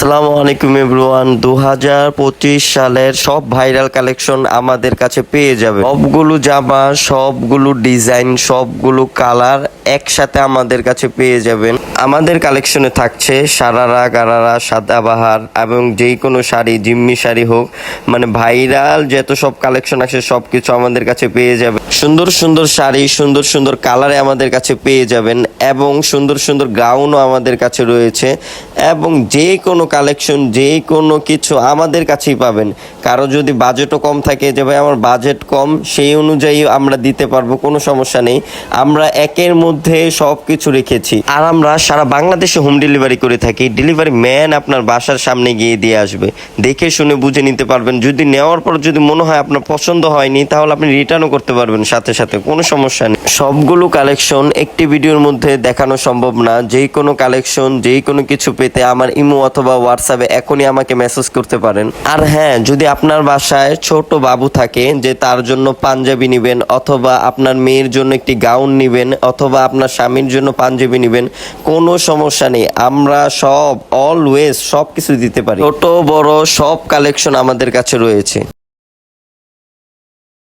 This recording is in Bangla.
আসসালামু আলাইকুম এভরিওয়ান। দু হাজার পঁচিশ সালের সব ভাইরাল কালেকশন আমাদের কাছে পেয়ে যাবে। সবগুলো জামা, সবগুলো ডিজাইন, সবগুলো কালার একসাথে আমাদের কাছে পেয়ে যাবেন। আমাদের কালেকশনে থাকছে সারারা, গারারা, সাদাবাহার এবং যেই কোনো শাড়ি, জিম্মি শাড়ি হোক মানে ভাইরাল যত সব কালেকশন আছে সব কিছু আমাদের কাছে পেয়ে যাবে। সুন্দর সুন্দর শাড়ি, সুন্দর সুন্দর কালারে আমাদের কাছে পেয়ে যাবেন এবং সুন্দর সুন্দর গাউনও আমাদের কাছে রয়েছে এবং যে কোনো কালেকশন যে কোনো কিছু আমাদের কাছেই পাবেন। কারও যদি বাজেটও কম থাকে যে, ভাই, আমার বাজেট কম, সেই অনুযায়ী আমরা দিতে পারব, কোনো সমস্যা নেই। আমরা একের মধ্যে সব কিছু রেখেছি। আর আমরা সারা বাংলাদেশে হোম ডেলিভারি করে থাকি। ডেলিভারি ম্যান আপনার বাসার সামনে গিয়ে দিয়ে আসবে। দেখে শুনে বুঝে নিতে পারবেন। যদি নেওয়ার পর যদি মনে হয় আপনার পছন্দ হয়নি, তাহলে আপনি রিটার্নও করতে পারবেন সাথে সাথে, কোনো সমস্যা নেই। সবগুলো কালেকশন একটি ভিডিওর মধ্যে দেখানো সম্ভব না। যে কোনো কালেকশন যে কোনো কিছু পেতে আমার ইমো অথবা হোয়াটসঅ্যাপে এখনই আমাকে মেসেজ করতে পারেন। আর হ্যাঁ যদি আপনার বাসায় ছোট বাবু থাকে যে তার জন্য পাঞ্জাবি নেবেন অথবা আপনার মেয়ের জন্য একটি গাউন নেবেন অথবা আপনার স্বামীর জন্য পাঞ্জাবি নেবেন, কোনো সমস্যা নেই। আমরা সব অলওয়েজ সব কিছু দিতে পারি। ছোট, বড় সব কালেকশন আমাদের কাছে রয়েছে।